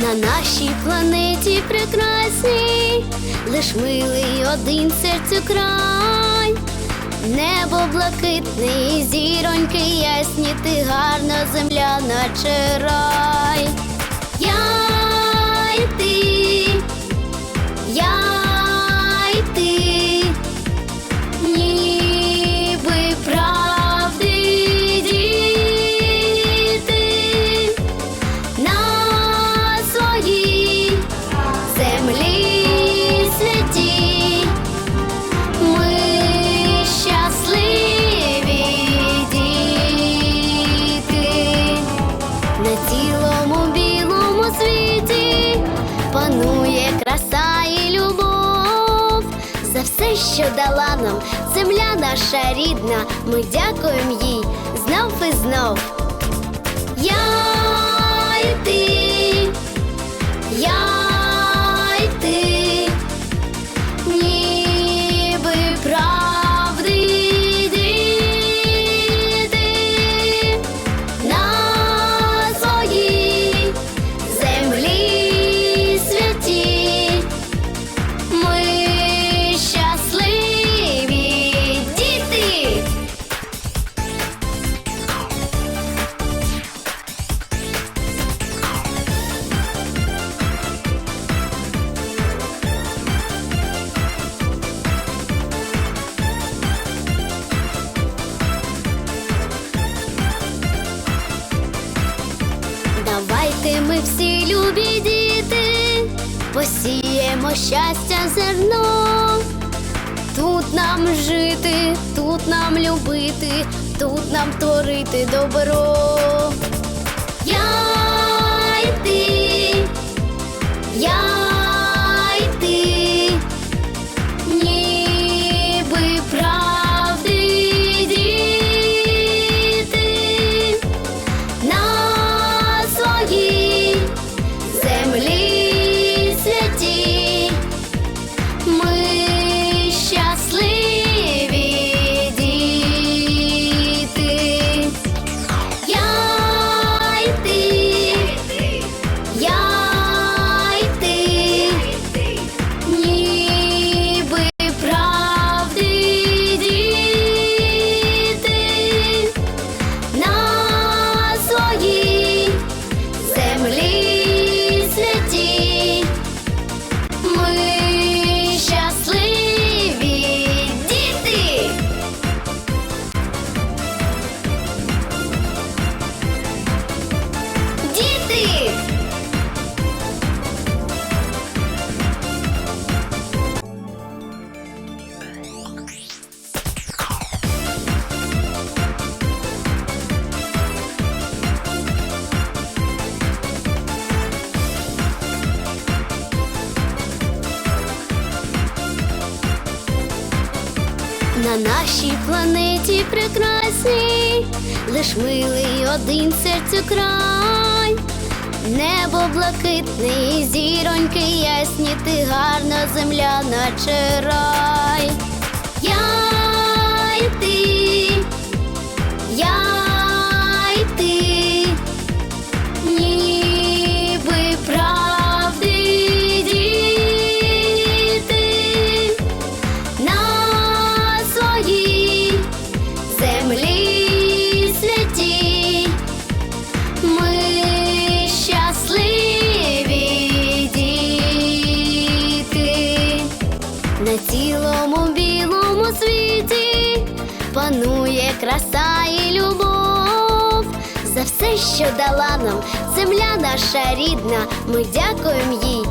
На нашій планеті прекрасній, лиш милий один серцю край. Небо блакитне, і зіроньки ясні, ти гарна земля, наче рай. Що дала нам земля наша рідна, ми дякуємо їй Давайте ми всі любі діти, посіємо щастя зерно. Тут нам жити, тут нам любити, тут нам творити добро. Я На нашій планеті прекрасній, лиш милий один серцю край. Небо блакитне, зіроньки ясні, ти гарна земля, наче рай. Я панує краса і любов. За все, що дала нам земля наша рідна, ми дякуємо їй